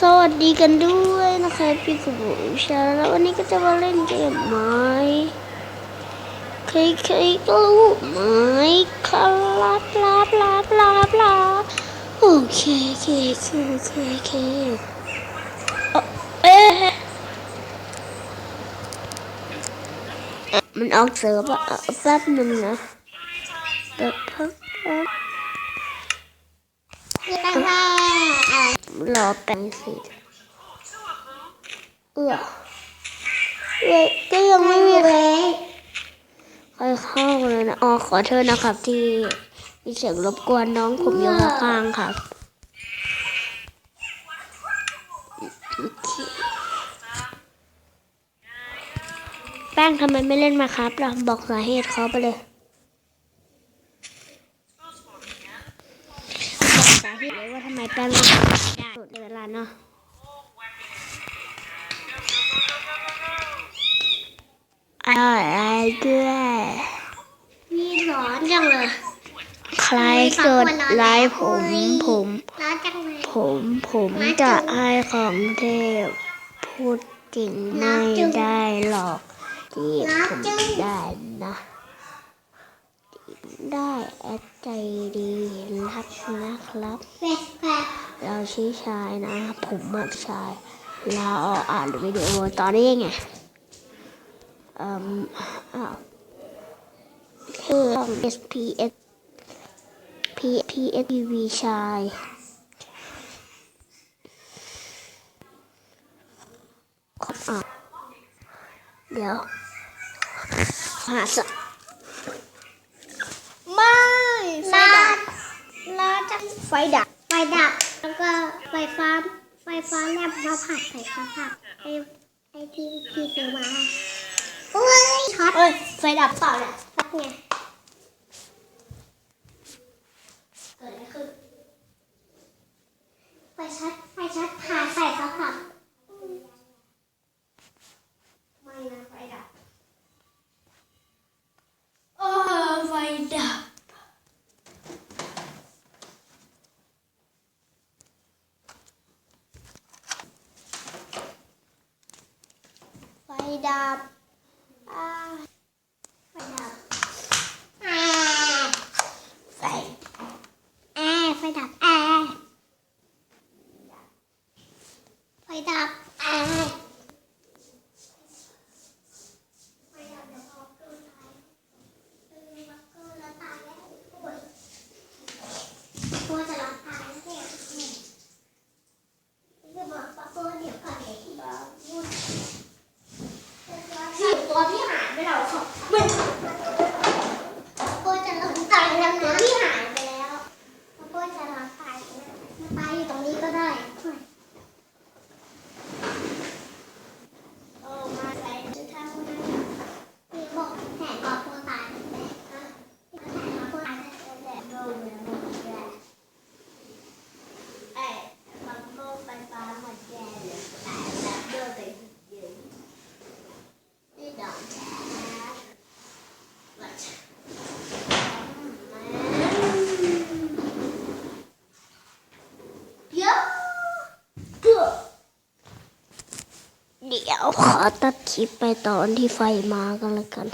สวัสดีกันด้วยนะคะพี่กบุชาแล้ววันนี้ก็จะมาเล่นเกมไม้ใครๆก็รู้ไม้คลาบลาบลาบลาบลาบโอเคโอเคโอเคโอเคโอเคเอ๊ะมันออกเสือปะแป๊บหนึงนะแป๊บแป๊บแป๊บ รอแปลงสีเอื้อเว้ยก็ยังไม่มีใครเว้ยใครเข้าเลยนะอ๋อขอโทษนะครับ ที่มีเสียงรบกวนน้องผมอยู่ข้างๆครับแป้งทำไมไม่เล่นมาครับล่ะบอกสาเหตุเขาไปเลย บอกสาเหตุเลยว่าทำไมแป้งไม่ได้ในเวลาเนาะอะไรด้วยมีร้อนจังเลยใครกดไลค์ผมผมร้อนจังเลยผมผมจะให้ของเทพ พูดจริงไม่ได้หรอกจีบผมได้นะ ได้แอดใจดีรักนะครับ เราชื่อชายนะ ผมมาชาย เราอ่านวิดีโอตอนนี้ไงเอ่มอ้าวคือ SPS P P S T V ชายขอบอ่านเดี๋ยวหาสะไม่ไฟ ร้อ ดับ นร้อน จะไฟดับ ไฟดับ แล้วก็ไฟฟ้า ไฟฟ้าแลบมาผัดไฟฟ้าผัดไอ้ไอ้ที่พี่ซื้อมาโอ้ยช็อตเอ้ยไฟดับเปล่าเนี่ย ช็อตไง เกิดอะไรขึ้น ไฟช็อตไฟช็อตผ่าใส่ข้าวผัด ไม่นะไฟดับโอ้ไฟดับ ไฟดับอ่าไฟดับอ่า ไฟ แอร์ไฟดับแอร์ไฟดับแอร์ไฟดับเดี๋ยวพอเกินไปเออวักเกอร์แล้วตายแล้วโอ้ยกลัวจะรับตายแล้วเนี่ยอืมจะบอกวักเกอร์เดี๋ยวก่อนเดี๋ยวที่บอกพูด สิบตัวที่หายไปแล้วค่ะไม่ กลัวจะล้มตายแล้วนะที่หายไปแล้ววักเกอร์จะรับตายแล้วนะตายอยู่ตรงนี้ก็ได้ โอ้มาใส่จะทำไง มีบอกแผนบอกตัวตายไหมฮะแผนบอกตัวตายไหม แบบโดนแล้วแกไอ้บังโลกไฟฟ้าหมดแกเลยแต่แบบโดนแต่ยืนนี่ดอกแฉวัดเดี๋ยวเดี๋ยวเดี๋ยว ขอตัดคลิปไปตอนที่ไฟมากันแล้วกัน